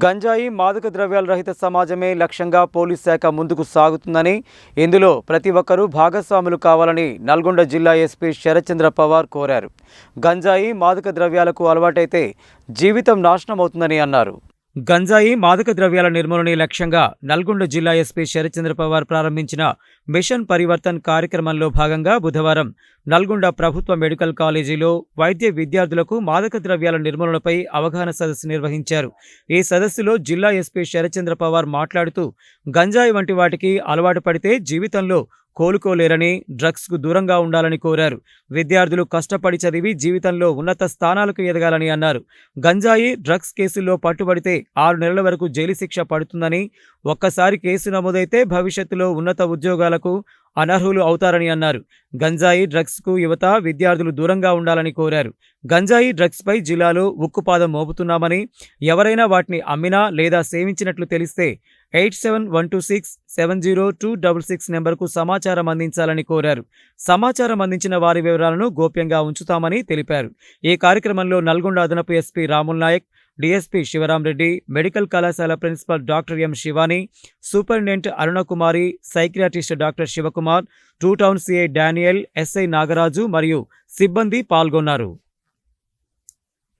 గంజాయి మాదక ద్రవ్యాల రహిత సమాజమే లక్ష్యంగా పోలీస్ శాఖ ముందుకు సాగుతుందని ఇందులో ప్రతి ఒక్కరూ భాగస్వాములు కావాలని నల్గొండ జిల్లా ఎస్పీ శరత్చంద్ర పవార్ కోరారు. గంజాయి మాదక ద్రవ్యాలకు అలవాటైతే జీవితం నాశనమవుతుందని అన్నారు. గంజాయి మాదక ద్రవ్యాల నిర్మూలనే లక్ష్యంగా నల్గొండ జిల్లా ఎస్పీ శరత్చంద్ర పవార్ ప్రారంభించిన మిషన్ పరివర్తన్ కార్యక్రమంలో భాగంగా బుధవారం నల్గొండ ప్రభుత్వ మెడికల్ కాలేజీలో వైద్య విద్యార్థులకు మాదక ద్రవ్యాల నిర్మూలనపై అవగాహన సదస్సు నిర్వహించారు. ఈ సదస్సులో జిల్లా ఎస్పీ శరత్చంద్ర పవార్ మాట్లాడుతూ గంజాయి వంటి వాటికి అలవాటు పడితే జీవితంలో కోలుకోలేరని డ్రగ్స్కు దూరంగా ఉండాలని కోరారు. విద్యార్థులు కష్టపడి చదివి జీవితంలో ఉన్నత స్థానాలకు ఎదగాలని అన్నారు. గంజాయి డ్రగ్స్ కేసుల్లో పట్టుబడితే ఆరు నెలల వరకు జైలు శిక్ష పడుతుందని ఒక్కసారి కేసు నమోదైతే భవిష్యత్తులో ఉన్నత ఉద్యోగాలకు అనర్హులు అవుతారని అన్నారు. గంజాయి డ్రగ్స్కు యువత విద్యార్థులు దూరంగా ఉండాలని కోరారు. గంజాయి డ్రగ్స్పై జిల్లాలో ఉక్కుపాదం మోపుతున్నామని ఎవరైనా వాటిని అమ్మినా లేదా సేవించినట్లు తెలిస్తే eight seven one two six seven zero two double six నెంబర్కు సమాచారం అందించాలని కోరారు. సమాచారం అందించిన వారి వివరాలను గోప్యంగా ఉంచుతామని తెలిపారు. ఈ కార్యక్రమంలో నల్గొండ అదనపు SP Ramul Nayak DSP Sivaram Reddy medical కళాశాల principal doctor M Shivani superintendent Arunakumari psychiatrist doctor Sivakumar two town CI Daniel SI Nagaraju మరియు సిబ్బంది పాల్గొన్నారు.